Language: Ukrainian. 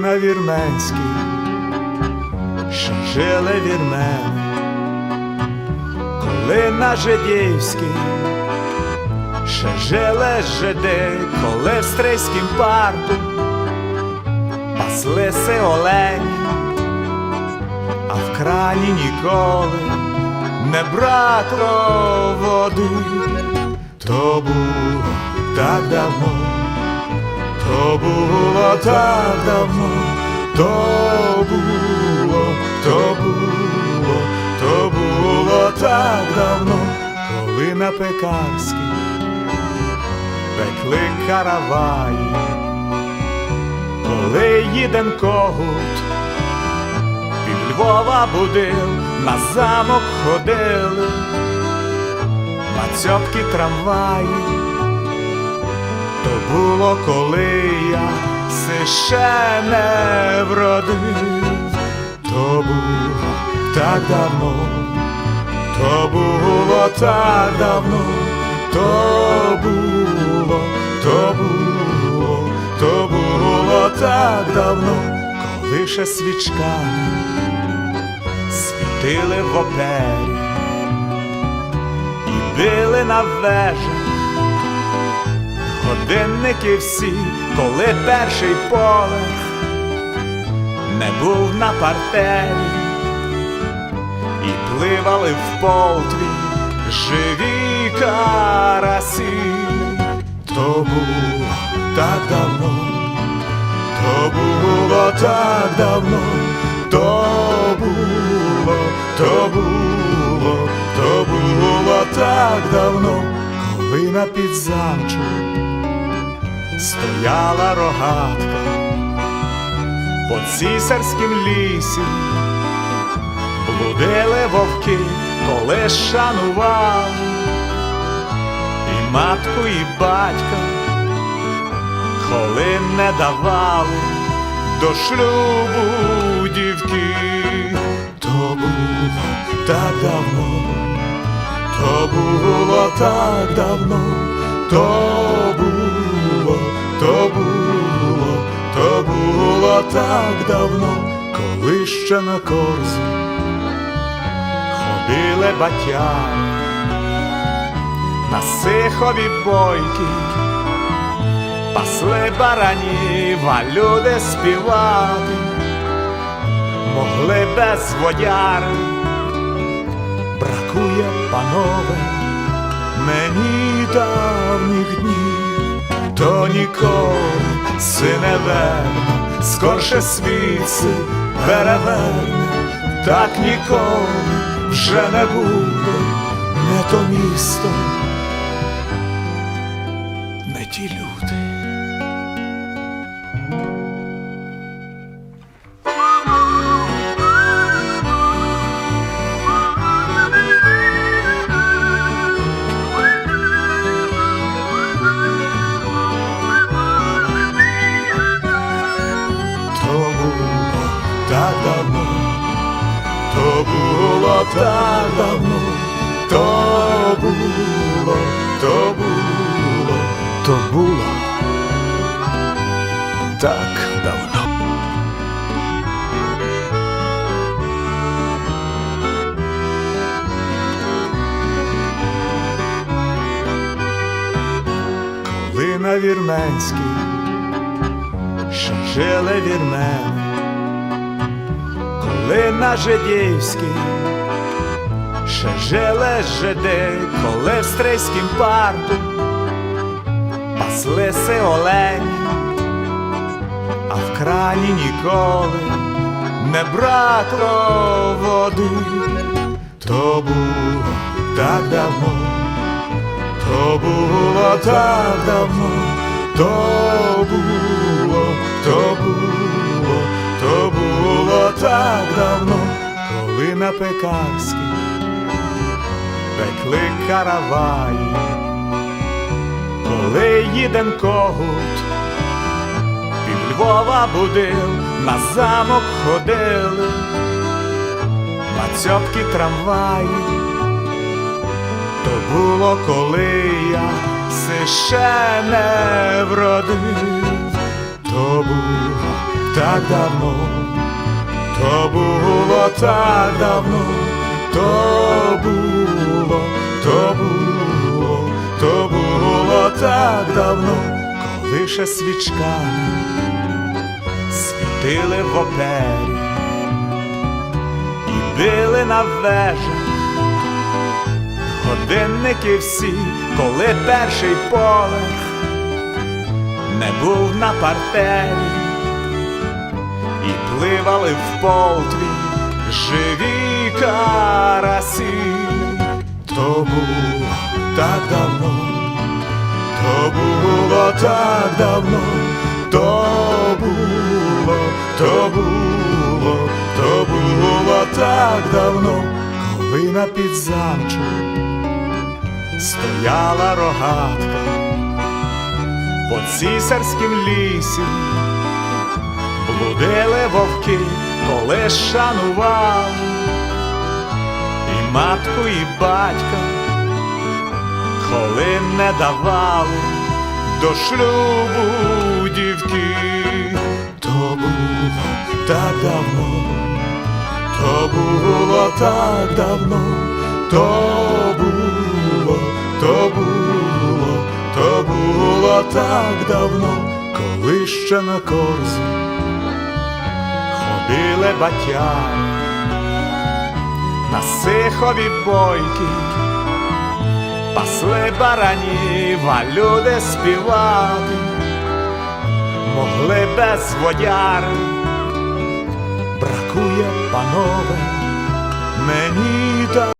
на вірменській, що жили вірмени, коли на жидівській, ще жили жиди, коли в стрийськім парку. Паслися олені, а в крані ніколи не бракло води, то було так давно. То було так давно, то було, то було, то було так давно, коли на пекарській пекли караваї, коли їден когут під Львова будив, на замок ходили, на цьопки трамваї. То було, коли я ще не вродив, то було так давно, то було так давно, то було, то було, то було так давно, коли ще свічками світили в опері і били на вежах годинники всі, коли перший поверх не був на партері, і пливали в полтві живі карасі, то було так давно, то було так давно, то було, то було, то було так давно, коли на підзамчу стояла рогатка по цісарськім лісі, блудили вовки, коли шанували. І матку, і батька, коли не давали до шлюбу дівки, то було так давно, то було так давно, то було, так давно, коли ще на корзі ходили батяни на сихові бойки, пасли баранів, а люди співати могли без водяри, бракує, панове, мені давніх днів, то ніколи сине верне, скорше світ переверне, так ніколи вже не буде, не то місто, давно, то було так давно, то було, то було, то було так давно. Коли на вірменській що жили вірмени, коли на жидівській, ще жили жиди, коли в стрийськім парку паслися олені, а в крані ніколи не бракло води, то було так давно, то було так давно, то було, то було, на пекарській. Пекли караваї, коли їден когут під Львова будив, на замок ходили, на цьопки трамваї. То було, коли я ще не вродив, то було так давно, то було так давно, то було, то було, то було так давно, коли ще свічками світили в опері і били на вежах годинники всі, коли перший поверх не був на партері, і пливали в полтві живі карасі. То було так давно, то було так давно, то було, то було, то було так давно, коли на підзамчу стояла рогатка по цісарськім лісі, блудили вовки, коли шанували і матку, і батька, коли не давали до шлюбу дівки, то було так давно, то було так давно, то було, то було, то було так давно, коли ще на корзі ходили батяги на сихові бойки, пасли баранів, а люди співати могли без водяри. Бракує, панове, мені